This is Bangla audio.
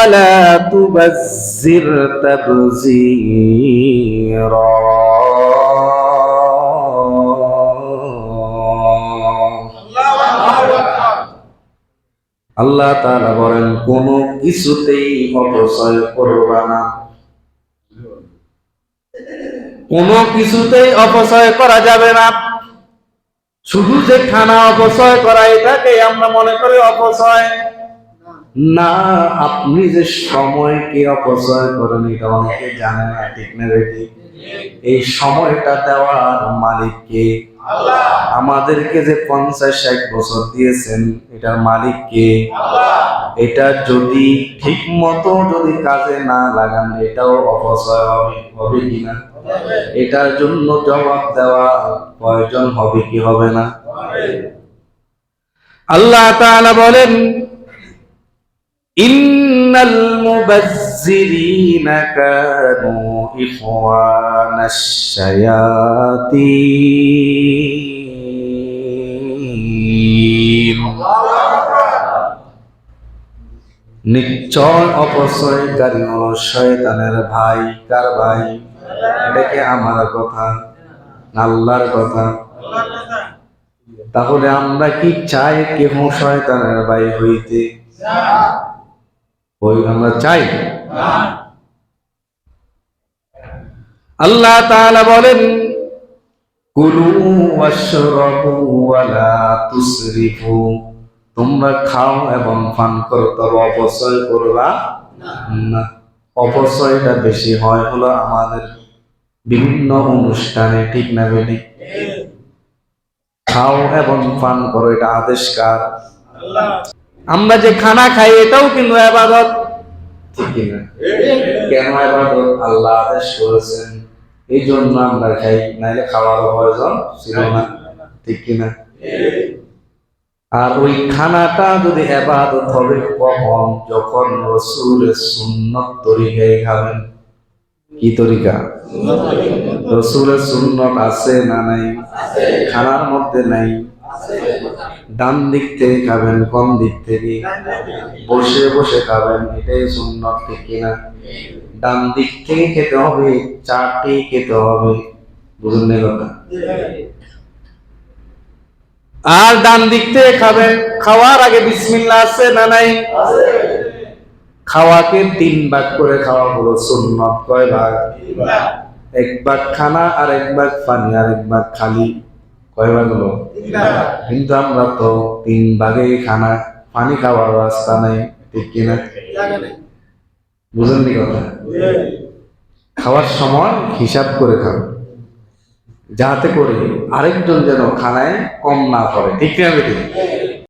ولا تبذر تبذيرا আল্লাহ তাআলা বলেন কোন কিছুতেই অপচয় করবা না কোন কিছুতেই অপচয় করা যাবে না শুধু যে খানা অপচয় করা এটাকে আমরা মনে করি অপচয় না, আপনি যে সময়কে অপচয় করেন, এটা অনেকে জানে না, ঠিক না বেটি এই সময়টা দেওয়ার মালিককে আমাদেরকে যে পঞ্চাশ ষাট বছর দিয়েছেন, এটার মালিককে এটা যদি ঠিক মতো যদি কাজে না লাগান, এটাও অপচয় হবে হবে কিনা এটার জন্য জবাব দেওয়া প্রয়োজন হবে কি হবে না? আল্লাহ বলেন ইন্নাল মুবাজ্জিরিনা কানু ইখওয়ানাশ শায়াতিন নিশ্চয় অপচয়কারী হল শয়তানের ভাই, কার ভাই? কি আমার কথা, আল্লাহর কথা। তাহলে আমরা কি চাই কেহ শয়তানের ভাই হইতে? ওই আমরা চাই। আল্লাহ তাআলা বলেন, কুলু ওয়াশরাবু ওয়ালা তুসরিফু। তোমরা খাও এবং পান করো, তবে অপচয় করবা না। অপচয়টা বেশি হয় হলো আমাদের বিভিন্ন অনুষ্ঠানে, ঠিক না বেটি? খাও এবং পান করো, এটা আদেশ কার? আমরা যে খানা খাই, এটাও কিন্তু আবাদত। কেন আবাদত? আল্লাহ আদেশ করেছেন, এই জন্য আমরা খাই, নাইলে খাওয়ার প্রয়োজন ছিল না। ঠিক কিনা? আর ওই খানাটা যদি এবাদত হবে, কখন? যখন রসুলের সুন্নত তরিকায় খাবেন। কি তরিকা? রসুলের সুন্নত আছে না নাই? খানার মধ্যে নাই? ডান দিক থেকে খাবেন, কম দিক থেকে? বসে বসে খাবেন, এটাই সুন্নত ঠিক কিনা? ডান দিক থেকে খেতে হবে চারটি খেতে হবে। বুঝলেন এই কথা? আর ডান দিক থেকে খাবেন, খাওয়ার আগে বিসমিল্লাহ আছে না নাই? খাওয়াকে তিন ভাগ করে খাওয়া হলো সুন্নত। কয় ভাগ? এক ভাগ খানা আর এক ভাগ পানি আর এক ভাগ খালি। কয় ভাগ হলো? কিন্তু আমরা তো তিন ভাগেই খানা পানি খাওয়ার রাস্তা নাই ঠিক কিনা? বুঝেননি কথা? খাওয়ার সময় হিসাব করে খাবে যাতে করে আরেকজন যেন খানায় কম না করে ঠিক না বেটি?